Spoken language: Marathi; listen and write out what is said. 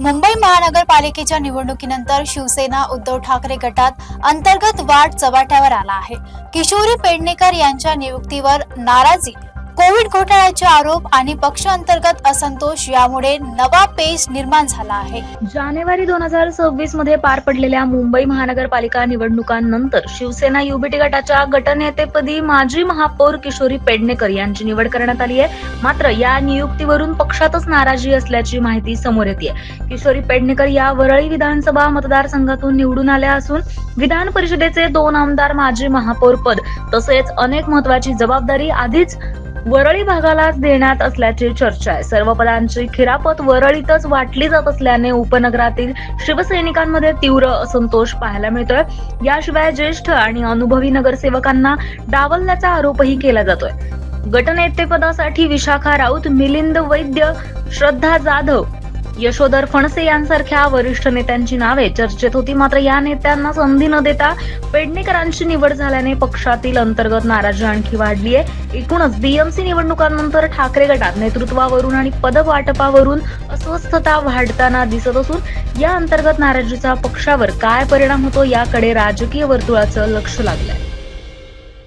मुंबई महानगरपालिकेच्या निवडणुकीनंतर शिवसेना उद्धव ठाकरे गटात अंतर्गत वाढ चव्हाट्यावर आला आहे. किशोरी पेडणेकर यांच्या नियुक्तीवर नाराजी कोविड घोटाळ्याचे आरोप आणि पक्ष अंतर्गत असंतोष यामुळे नवा पेज निर्माण झाला आहे. जानेवारी दोन हजार सव्वीसमध्ये पार पडलेल्या मुंबई महानगरपालिका निवडणुकांनंतर शिवसेना युबीटी गटाच्या गटनेतेपदी माजी महापौर किशोरी पेडणेकर यांची निवड करण्यात आली आहे. मात्र या नियुक्तीवरून पक्षातच नाराजी असल्याची माहिती समोर येते किशोरी पेडणेकर या वरळी विधानसभा मतदारसंघातून निवडून आल्या असून विधान परिषदेचे दोन आमदार माजी महापौर पद तसेच अनेक महत्वाची जबाबदारी आधीच वरळी भागालाच देण्यात असल्याची चर्चा आहे. सर्व पदांची खिरापत वरळीतच वाटली जात असल्याने उपनगरातील शिवसैनिकांमध्ये तीव्र असंतोष पाहायला मिळतोय. याशिवाय ज्येष्ठ आणि अनुभवी नगरसेवकांना डावलण्याचा आरोपही केला जातोय. गटनेतेपदासाठी विशाखा राऊत मिलिंद वैद्य श्रद्धा जाधव यशोधर फणसे यांसारख्या वरिष्ठ नेत्यांची नावे. चर्चेत होती मात्र या नेत्यांना संधी न देता पेडणेकरांची निवड झाल्याने पक्षातील अंतर्गत नाराजी आणखी वाढली आहे. एकूणच बीएमसी निवडणुकांनंतर ठाकरे गटात नेतृत्वावरून आणि पदवाटपावरून अस्वस्थता वाढताना दिसत असून या अंतर्गत नाराजीचा पक्षावर काय परिणाम होतो याकडे राजकीय वर्तुळाचं लक्ष लागलंय.